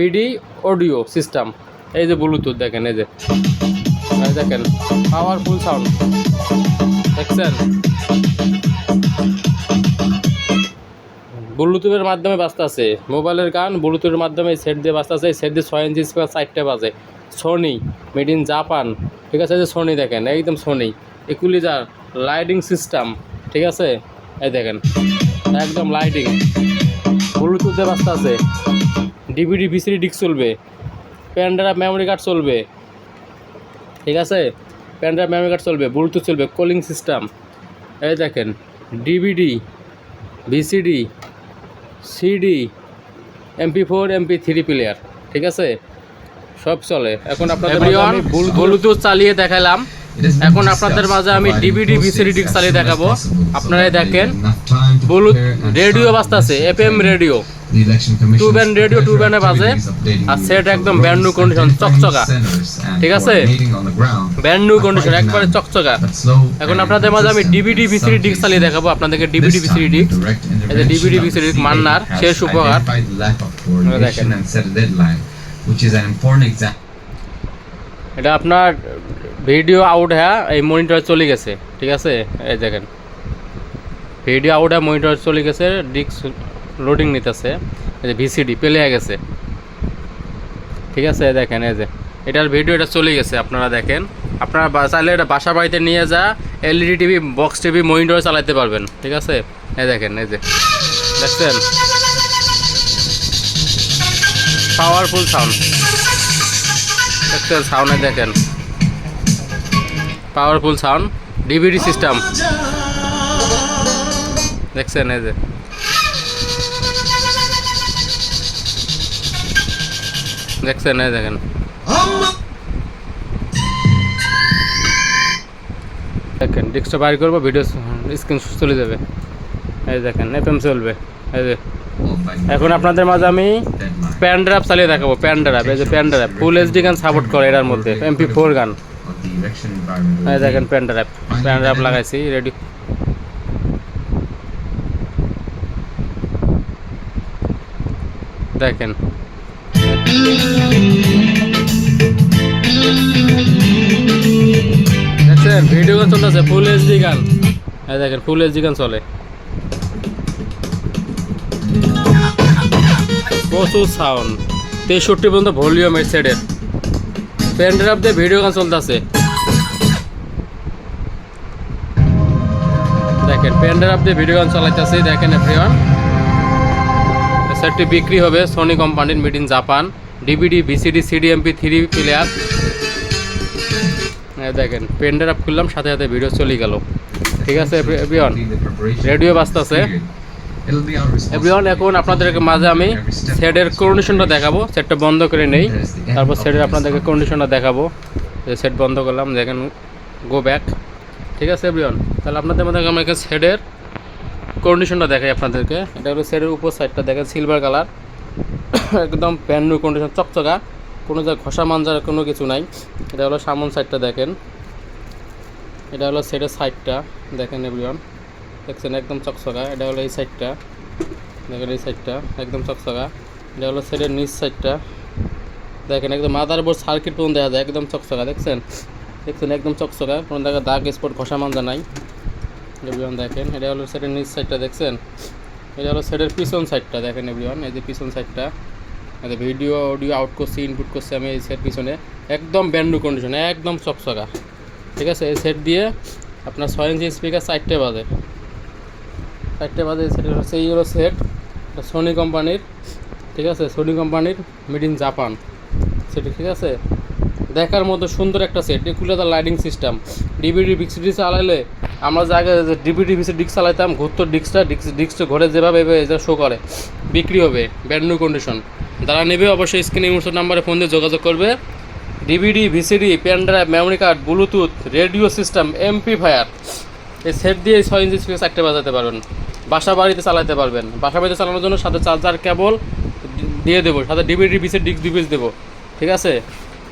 BD audio system এই যে Bluetooth দেখেন, এই যে। দেখেন পাওয়ারফুল সাউন্ড দেখছেন? ব্লুটুথের মাধ্যমে বাজতেছে। মোবাইলের গান ব্লুটুথের মাধ্যমে সেট দিয়ে বাজতেছে। সেট দিয়ে ছয় ইঞ্চি স্পিকার চারটে বাজে। সোনি মেড ইন জাপান ঠিক আছে যে সোনি দেখেন, একদম সোনি ইকুলিজার লাইটিং সিস্টেম ঠিক আছে? এই দেখেন, একদম লাইটিং ব্লুটুথে বাজতেছে। ডিভিডি ভিসিডি ডিস্ক চলবে। ড্রাইভ মেমোরি কার্ড চলবে। ঠিক আছে? ড্রাইভ মেমোরি কার্ড চলবে ব্লুটুথ চলবে কলিং সিস্টেম। এই দেখেন DVD VCD CD MP four MP three player ঠিক আছে? সব চলে। এখন আপনাদের ব্লুটুথ চালিয়ে দেখালাম। এখন আপনাদের মাঝে আমি ডিভিডি ভিসিডি ডিস্ক চালিয়ে দেখাবো। আপনারাই দেখেন Bluetooth radio বাজতেছে FM radio two band radio two ব্যান্ডে বাজে আর সেট একদম ব্যান্ড নিউ কন্ডিশন চকচকা। ঠিক আছে? ব্যান্ড নিউ কন্ডিশন একবারে চকচকা। এখন আপনাদের মাঝে আমি ডিভিডি ভিসিডি ডিস্ক চালিয়ে দেখাবো আপনাদেরকে ডিভিডি ভিসিডি ডিস্ক এই যে ডিভিডি ভিসিডি ডিস্ক মান্নার শেষ উপহার। দেখেন। এটা আপনার ভিডিও আউট হ্যাঁ এই মনিটর চলে গেছে ঠিক আছে? এই দেখেন। ভিডিও আউট হ্যাঁ মনিটর চলে গেছে ডিস্ক লোডিং নিতেছে। এই যে ভিসিডি পেলে গেছে। ঠিক আছে, দেখেন এই যে। এটার ভিডিও এটা চলে গেছে, আপনারা দেখেন। আপনারা চাইলে এটা বাসা বাড়িতে নিয়ে যা LED TV box TV monitor চালাতে পারবেন। ঠিক আছে? এই দেখেন, এই যে। দেখছেন? পাওয়ারফুল সাউন্ড দেখছেন? সাউন্ডে দেখেন। পাওয়ারফুল সাউন্ড ডিভিডি সিস্টেম দেখছেন? এই যে। দেখছেন, এই দেখেন। দেখেন ডিস্কটা বাইর করব ভিডিও স্ক্রিন চলে যাবে। এই দেখেন এফএম চলবে। এই যে, এখন আপনাদের মাঝে আমি প্যান ড্রাইভ চালিয়ে দেখাবো প্যান ড্রাইভ এই যে প্যান ড্রাইভ ফুল এইচডি গান সাপোর্ট করে এটার মধ্যে এমপি ফোর গান এই দেখেন প্যান ড্রাইভ প্যান লাগাইছি রেডি দেখেন ভিডিও চলতেছে ফুল গান। দেখেন ফুল গান চলে। প্রচুর সাউন্ড তেষট্টি পর্যন্ত ভলিউম পেন ড্রাইভ দিয়ে ভিডিও গান চলতেছে। দেখেন পেন দিয়ে ভিডিও গান চালাইতেছে, দেখেন এভরিওয়ান সেটটি বিক্রি হবে সোনি কোম্পানির made in Japan DVD VCD CD MP three player দেখেন পেন ড্রাইভ খুললাম, সাথে সাথে ভিডিও চলে গেল। ঠিক আছে রেডিও বাজতেছে। এভরিওয়ান, এখন আপনাদেরকে মাঝে আমি সেটের কন্ডিশনটা দেখাবো। সেটটা বন্ধ করে নেই। তারপর সেটের আপনাদেরকে কন্ডিশনটা দেখাবো। যে সেট বন্ধ করলাম, দেখেন গো ব্যাক ঠিক আছে, এভরিওয়ান, তাহলে আপনাদের মধ্যে এখানে সেটের কন্ডিশনটা দেখাই আপনাদেরকে। এটা হলো সেটের উপর সাইডটা দেখেন সিলভার কালার একদম ব্যান্ড নিউ কন্ডিশন চকচকা। কোনো জায়গায় ঘষা, মাঞ্জার কোনো কিছু নাই। এটা হলো সামন সাইডটা দেখেন। এটা হলো সেটের সাইডটা দেখেন এভরিওয়ান দেখছেন, একদম চকচকা। এটা হলো এই সাইডটা দেখেন এই সাইডটা একদম চকচকা। এটা হলো সেটের নিচ সাইডটা দেখেন, একদম মাদার বোর্ড সার্কিট পর্যন্ত দেখা যায়। একদম চকচকা। দেখছেন? দেখছেন, একদম চকচকা। কোনো জায়গায় দাগ স্পট ঘষা, মাঞ্জা নাই। এভরিওয়ান দেখেন, এটা হলো সেটের নিচ সাইডটা দেখছেন? এটা হলো সেটের পিছন সাইডটা দেখেন এভরিওয়ান, এই যে পিছন সাইডটা এই ভিডিও অডিও আউট করছি ইনপুট করছি আমি এই সেট পিছনে। একদম ব্যান্ডু কন্ডিশন একদম চকচকা। ঠিক আছে? এই সেট দিয়ে আপনার ছয় ইঞ্চি স্পিকার চারটে বাজে। চারটে বাজে এই সেটের হচ্ছে এই হলো সেট সোনি কোম্পানির ঠিক আছে? সোনি কোম্পানির মেড ইন জাপান সেটি ঠিক আছে? দেখার মতো সুন্দর একটা সেট এগুলো তার লাইটিং সিস্টেম ডিভিডি ভিক্সিডি চালাইলে আমরা যে আগে ডিভিডি ভিসি ডিস্ক চালাইতাম, ঘুরতো ডিস্কটা, ডিস্ক ডিস্কটা ঘরে যেভাবে এটা শো করে, বিক্রি হবে ব্যান্ড নিউ কন্ডিশন যারা নেবে অবশ্যই স্ক্রিনে ইমোশন নাম্বারে ফোন দিয়ে যোগাযোগ করবে। DVD VCD pen drive memory card Bluetooth radio system MP fire এই সেট দিয়ে ছয় ইঞ্চি স্পিকার চারটে বাজাতে পারবেন। বাসা বাড়িতে চালাতে পারবেন। বাসা বাড়িতে চালানোর জন্য সাথে চার্জার কেবল দিয়ে দেবো, সাথে ডিভিডি ভিসির ডিস্ক পিস দেবো। ঠিক আছে?